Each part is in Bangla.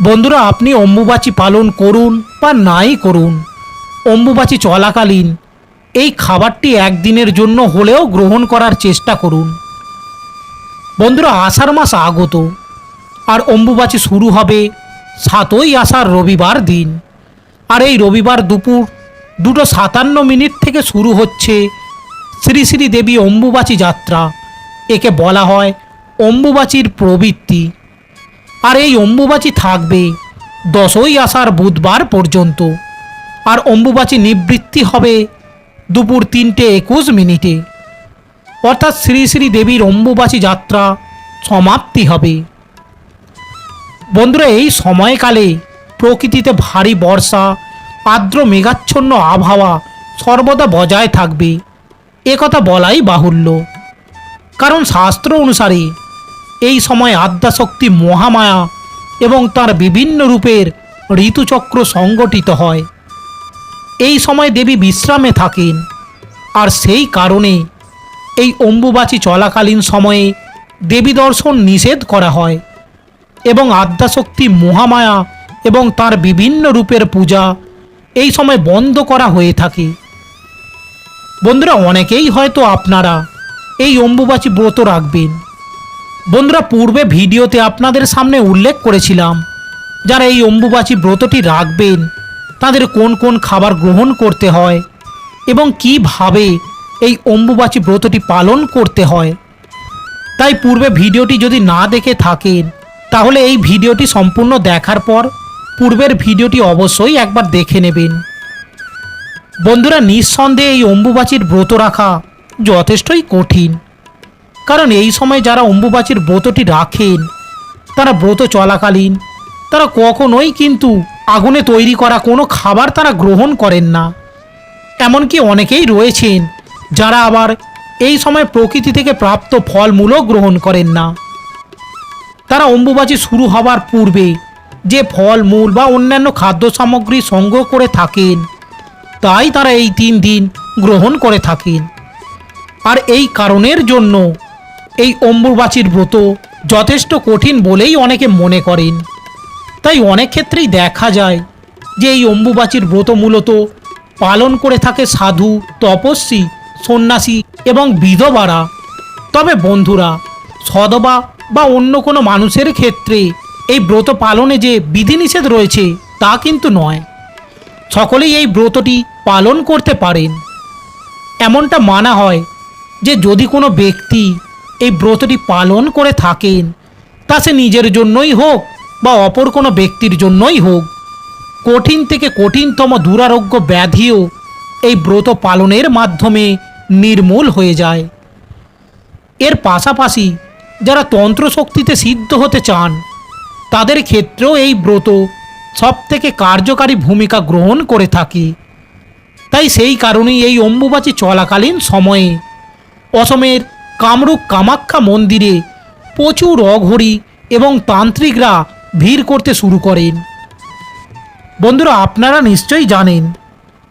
বন্ধুরা, আপনি অম্বুবাচী পালন করুন বা নাই করুন, অম্বুবাচী চলাকালীন এই খাবারটি একদিনের জন্য হলেও গ্রহণ করার চেষ্টা করুন। বন্ধুরা, আষাঢ় মাস আগত আর অম্বুবাচী শুরু হবে সাতই আষাঢ় রবিবার দিন। আর এই রবিবার দুপুর দুটো সাতান্ন মিনিট থেকে শুরু হচ্ছে শ্রী শ্রী দেবী অম্বুবাচী যাত্রা। একে বলা হয় অম্বুবাচীর প্রবৃত্তি। আর এই অম্বুবাচী থাকবে। দশই আসার বুধবার পর্যন্ত। আর অম্বুবাচী নিবৃত্তি হবে দুপুর তিনটে একুশ মিনিটে। অর্থাৎ শ্রী শ্রী দেবীর অম্বুবাচী যাত্রা সমাপ্তি হবে। বন্ধুরা, এই সময়কালে প্রকৃতিতে ভারী বর্ষা, আর্দ্র মেঘাচ্ছন্ন আবহাওয়া সর্বদা বজায় থাকবে। একথা বলাই বাহুল্য। কারণ শাস্ত্র অনুসারে এই সময় আদ্যাশক্তি মহামায়া এবং তার বিভিন্ন রূপের ঋতুচক্র সংগঠিত হয়। এই সময় দেবী বিশ্রামে থাকেন আর সেই কারণে এই অম্বুবাচী চলাকালীন সময়ে দেবী দর্শন নিষেধ করা হয় এবং আদ্যাশক্তি মহামায়া এবং তার বিভিন্ন রূপের পূজা এই সময় বন্ধ করা হয়ে থাকে। বন্ধুরা, অনেকেই হয়তো আপনারা এই অম্বুবাচী ব্রত রাখবেন। বন্ধুরা, পূর্বে ভিডিওতে আপনাদের সামনে উল্লেখ করেছিলাম, যারা এই অম্বুবাচী ব্রতটি রাখবেন, তাদের কোন কোন খাবার গ্রহণ করতে হয়, এবং কীভাবে এই অম্বুবাচী ব্রতটি পালন করতে হয়। তাই পূর্বে ভিডিওটি যদি না দেখে থাকেন, তাহলে এই ভিডিওটি সম্পূর্ণ দেখার পর পূর্বের ভিডিওটি অবশ্যই একবার দেখে নেবেন। বন্ধুরা, নিঃসন্দেহে এই অম্বুবাচীর ব্রত রাখা যথেষ্টই কঠিন। কারণ এই সময় যারা অম্বুবাচীর ব্রতটি রাখেন, তারা ব্রত চলাকালীন, তারা কখনোই কিন্তু আগুনে তৈরি করা কোনো খাবার তারা গ্রহণ করেন না। এমনকি অনেকেই রয়েছেন যারা আবার এই সময় প্রকৃতি থেকে প্রাপ্ত ফলমূলও গ্রহণ করেন না। তারা অম্বুবাচী শুরু হবার পূর্বে যে ফল মূল বা অন্যান্য খাদ্য সামগ্রী সংগ্রহ করে থাকেন, তাই তারা এই তিন দিন গ্রহণ করে থাকেন। আর এই কারণের জন্য এই অম্বুবাচীর ব্রত যথেষ্ট কঠিন বলেই অনেকে মনে করেন। তাই অনেক ক্ষেত্রেই দেখা যায় যে এই অম্বুবাচীর ব্রত মূলত পালন করে থাকে সাধু, তপস্বী, সন্ন্যাসী এবং বিধবারা। তবে বন্ধুরা, সদবা বা অন্য কোনো মানুষের ক্ষেত্রে এই ব্রত পালনে যে বিধিনিষেধ রয়েছে তা কিন্তু নয়। সকলেই এই ব্রতটি পালন করতে পারেন। এমনটা মানা হয় যে যদি কোনো ব্যক্তি এই ব্রতটি পালন করে থাকেন। তা সে নিজের জন্যই হোক বা অপর কোনো ব্যক্তির জন্যই হোক। কঠিন থেকে কঠিনতম দুরারোগ্য ব্যাধিও এই ব্রত পালনের মাধ্যমে নির্মূল হয়ে যায়। এর পাশাপাশি যারা তন্ত্রশক্তিতে সিদ্ধ হতে চান, তাদের ক্ষেত্রেও এই ব্রত সব থেকে কার্যকারী ভূমিকা গ্রহণ করে থাকে। তাই সেই কারণেই এই অম্বুবাচী চলাকালীন সময়ে অসমের কামরূপ কামাখ্যা মন্দিরে প্রচুর অঘরী এবং তান্ত্রিকরা ভিড় করতে শুরু করেন। বন্ধুরা, আপনারা নিশ্চয়ই জানেন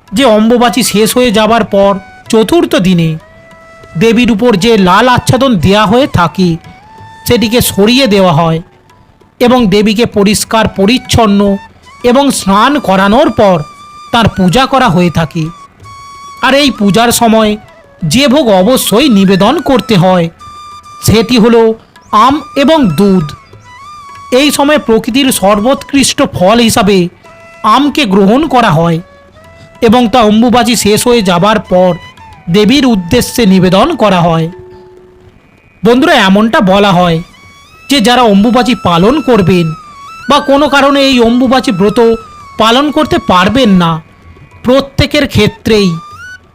যে অম্বুবাচী শেষ হয়ে যাবার পর চতুর্থ দিনে দেবীর উপর যে লাল আচ্ছাদন দেয়া হয়ে থাকে, সেটিকে সরিয়ে দেওয়া হয় এবং দেবীকে পরিষ্কার, পরিচ্ছন্ন এবং স্নান করানোর পর তার পূজা করা হয়ে থাকে। আর এই পূজার সময় যে ভোগ অবশ্যই নিবেদন করতে হয়, সেটি হলো আম এবং দুধ। এই সময় প্রকৃতির সর্বোৎকৃষ্ট ফল হিসাবে আমকে গ্রহণ করা হয় এবং তা অম্বুবাচী শেষ হয়ে যাবার পর দেবীর উদ্দেশ্যে নিবেদন করা হয়। বন্ধুরা, এমনটা বলা হয় যে যারা অম্বুবাচী পালন করবেন বা কোনো কারণে এই অম্বুবাচী ব্রত পালন করতে পারবেন না, প্রত্যেকের ক্ষেত্রেই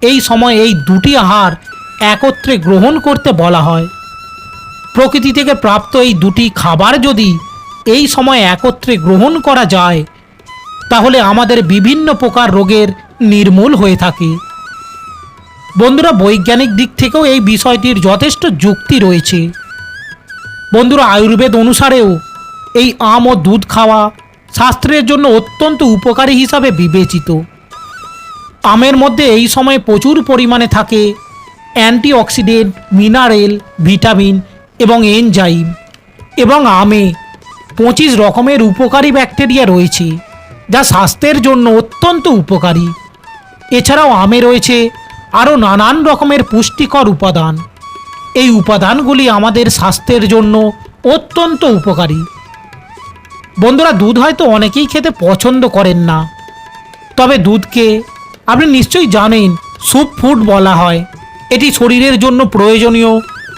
এই সময় এই দুটি আহার একত্রে গ্রহণ করতে বলা হয়। প্রকৃতি থেকে প্রাপ্ত এই দুটি খাবার যদি এই সময় একত্রে গ্রহণ করা যায়, তাহলে আমাদের বিভিন্ন প্রকার রোগের নির্মূল হয়ে থাকে। বন্ধুরা, বৈজ্ঞানিক দিক থেকেও এই বিষয়টির যথেষ্ট যুক্তি রয়েছে। বন্ধুরা, আয়ুর্বেদ অনুসারেও এই আম ও দুধ খাওয়া স্বাস্থ্যের জন্য অত্যন্ত উপকারী হিসাবে বিবেচিত। আমের মধ্যে এই সময় প্রচুর পরিমাণে থাকে অ্যান্টিঅক্সিডেন্ট, মিনারেল, ভিটামিন এবং এনজাইম এবং আমে পঁচিশ রকমের উপকারী ব্যাকটেরিয়া রয়েছে যা স্বাস্থ্যের জন্য অত্যন্ত উপকারী। এছাড়াও আমে রয়েছে আরও নানান রকমের পুষ্টিকর উপাদান। এই উপাদানগুলি আমাদের স্বাস্থ্যের জন্য অত্যন্ত উপকারী। বন্ধুরা, দুধ হয়তো অনেকেই খেতে পছন্দ করেন না। তবে দুধকে আপনি নিশ্চয়ই জানেন সুপ ফুড বলা হয়। এটি শরীরের জন্য প্রয়োজনীয়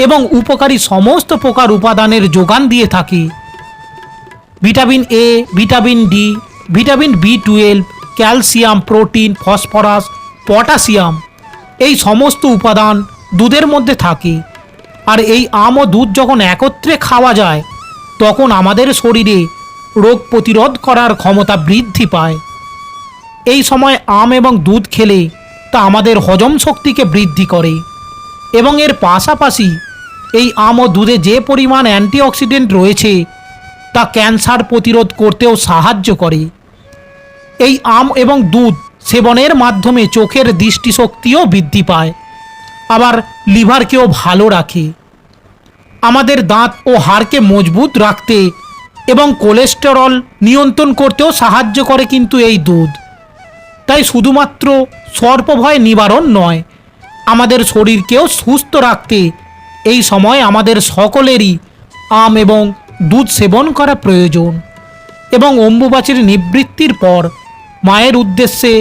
এবং উপকারী সমস্ত প্রকার উপাদানের যোগান দিয়ে থাকে। Vitamin A vitamin D vitamin B twelve calcium, protein, phosphorus, potassium এই সমস্ত উপাদান দুধের মধ্যে থাকে। আর এই আম ও দুধ যখন একত্রে খাওয়া যায়, তখন আমাদের শরীরে রোগ প্রতিরোধ করার ক্ষমতা বৃদ্ধি পায়। এই সময় আম এবং দুধ খেলে তা আমাদের হজম শক্তিকে বৃদ্ধি করে। এবং এর পাশাপাশি এই আম ও দুধে যে পরিমাণ অ্যান্টিঅক্সিডেন্ট রয়েছে, তা ক্যান্সার প্রতিরোধ করতেও সাহায্য করে। এই আম এবং দুধ সেবনের মাধ্যমে চোখের দৃষ্টিশক্তিও বৃদ্ধি পায়, আবার লিভারকেও ভালো রাখে। আমাদের দাঁত ও হাড়কে মজবুত রাখতে এবং কোলেস্টেরল নিয়ন্ত্রণ করতেও সাহায্য করে কিন্তু এই দুধ। তাই শুধুমাত্র সর্পভয় নিবারণ নয়, আমাদের শরীরকেও সুস্থ রাখতে এই সময় আমাদের সকলেরই আম এবং দুধ সেবন করা প্রয়োজন এবং অম্বুবাচীর নিবৃত্তির পর মায়ের উদ্দেশ্যে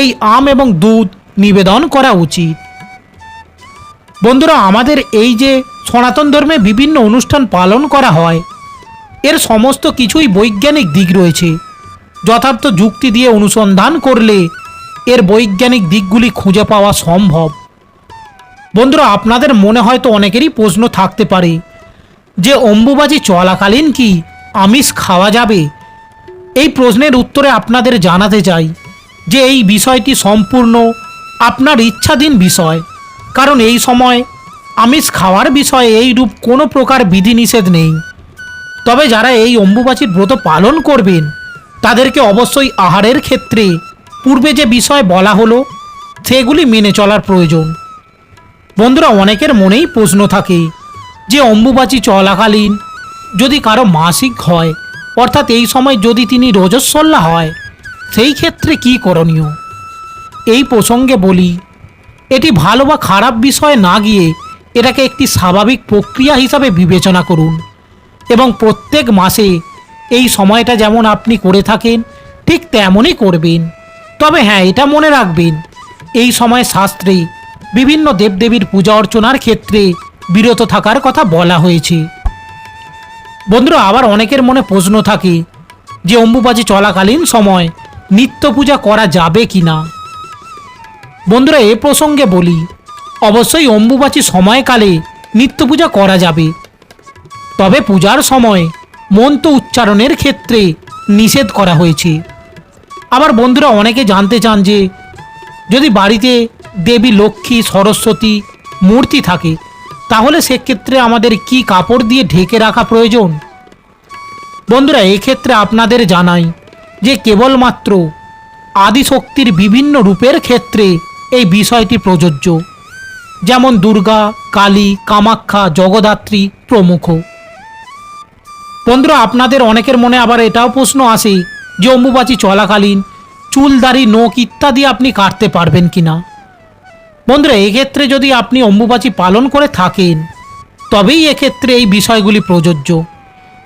এই আম এবং দুধ নিবেদন করা উচিত। বন্ধুরা, আমাদের এই যে সনাতন ধর্মে বিভিন্ন অনুষ্ঠান পালন করা হয়, এর সমস্ত কিছুই বৈজ্ঞানিক দিক রয়েছে। যথার্থ যুক্তি দিয়ে অনুসন্ধান করলে এর বৈজ্ঞানিক দিকগুলি খুঁজে পাওয়া সম্ভব। বন্ধুরা, আপনাদের মনে হয়তো অনেকেরই প্রশ্ন থাকতে পারে যে অম্বুবাজি চলাকালীন কি আমিষ খাওয়া যাবে? এই প্রশ্নের উত্তরে আপনাদের জানাতে চাই যে, এই বিষয়টি সম্পূর্ণ আপনার ইচ্ছাধীন বিষয়। কারণ এই সময় আমিষ খাওয়ার বিষয়ে এইরূপ কোনো প্রকার বিধিনিষেধ নেই। তবে যারা এই অম্বুবাচীর ব্রত পালন করবেন তাদেরকে অবশ্যই আহারের ক্ষেত্রে পূর্বে যে বিষয় বলা হলো, সেগুলি মেনে চলার প্রয়োজন। বন্ধুরা, অনেকের মনেই প্রশ্ন থাকে যে অম্বুবাচী চলাকালীন যদি কারও মাসিক হয়, অর্থাৎ এই সময় যদি তিনি রজস্বল্লা হয়, সেই ক্ষেত্রে কি করণীয়? এই প্রসঙ্গে বলি, এটি ভালো বা খারাপ বিষয় না গিয়ে এটাকে একটি স্বাভাবিক প্রক্রিয়া হিসাবে বিবেচনা করুন এবং প্রত্যেক মাসে এই সময়টা যেমন আপনি করে থাকেন, ঠিক তেমনই করবেন। তবে হ্যাঁ এটা মনে রাখবেন, এই সময় শাস্ত্রে বিভিন্ন দেবদেবীর পূজা অর্চনার ক্ষেত্রে বিরত থাকার কথা বলা হয়েছে। বন্ধুরা, আবার অনেকের মনে প্রশ্ন থাকে যে অম্বুবাজি চলাকালীন সময় নিত্য পূজা করা যাবে কি না বন্ধুরা, এ প্রসঙ্গে বলি, অবশ্যই অম্বুবাচী সময়কালে নিত্য পূজা করা যাবে। তবে পূজার সময় মন্ত্র উচ্চারণের ক্ষেত্রে নিষেধ করা হয়েছে। আবার বন্ধুরা অনেকে জানতে চান যে, যদি বাড়িতে দেবী, লক্ষ্মী, সরস্বতী মূর্তি থাকে, তাহলে সেক্ষেত্রে আমাদের কি কাপড় দিয়ে ঢেকে রাখা প্রয়োজন? বন্ধুরা, এক্ষেত্রে আপনাদের জানাই যে, কেবলমাত্র আদিশক্তির বিভিন্ন রূপের ক্ষেত্রে এই বিষয়টি প্রযোজ্য। যেমন দুর্গা, কালী, কামাখ্যা, জগদ্ধাত্রী প্রমুখ। বন্ধুরা, আপনাদের অনেকের মনে আবার এটাও প্রশ্ন আসে যে অম্বুবাচী চলাকালীন চুল, দাড়ি, নোখ ইত্যাদি আপনি কাটতে পারবেন কি না বন্ধুরা, এক্ষেত্রে যদি আপনি অম্বুবাচী পালন করে থাকেন, তবেই এক্ষেত্রে এই বিষয়গুলি প্রযোজ্য।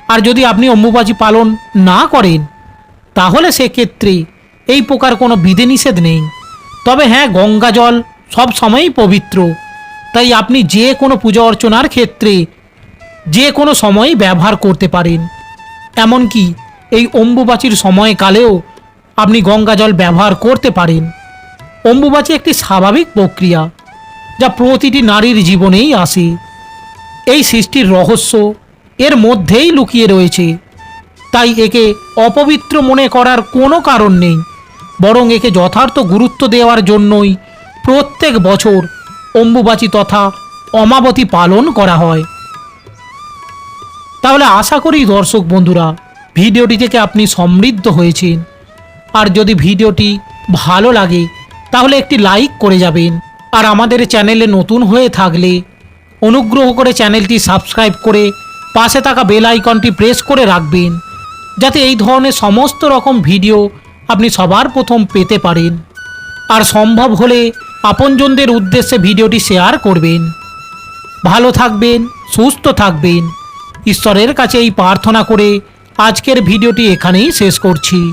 আর যদি আপনি অম্বুবাচী পালন না করেন, তাহলে সেক্ষেত্রে এই প্রকার কোনো বিধিনিষেধ নেই। তবে হ্যাঁ গঙ্গা জল সব সময়ই পবিত্র। তাই আপনি যে কোনো পূজা অর্চনার ক্ষেত্রে যে কোনো সময়ই ব্যবহার করতে পারেন। এমনকি এই অম্বুবাচীর সময়কালেও আপনি গঙ্গা জল ব্যবহার করতে পারেন। অম্বুবাচী একটি স্বাভাবিক প্রক্রিয়া যা প্রতিটি নারীর জীবনেই আসে। এই সৃষ্টির রহস্য এর মধ্যেই লুকিয়ে রয়েছে। তাই একে অপবিত্র মনে করার কোনো কারণ নেই, বরং একে যথার্থ গুরুত্ব দেওয়ার জন্যই প্রত্যেক বছর অম্বুবাচী তথা অমাবতী পালন করা হয়। তাহলে আশা করি দর্শক বন্ধুরা, ভিডিওটি থেকে আপনি সমৃদ্ধ হয়েছেন। আর যদি ভিডিওটি ভালো লাগে, তাহলে একটি লাইক করে যাবেন। আর আমাদের চ্যানেলে নতুন হয়ে থাকলে, অনুগ্রহ করে চ্যানেলটি সাবস্ক্রাইব করে পাশে থাকা বেল আইকনটি প্রেস করে রাখবেন, যাতে এই ধরনের সমস্ত রকম ভিডিও আপনি সবার প্রথম পেতে পারেন। আর সম্ভব হলে আপনজনদের উদ্দেশ্যে ভিডিওটি শেয়ার করবেন। ভালো থাকবেন, সুস্থ থাকবেন। ঈশ্বরের কাছে এই প্রার্থনা করে আজকের ভিডিওটি এখানেই শেষ করছি।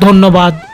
ধন্যবাদ।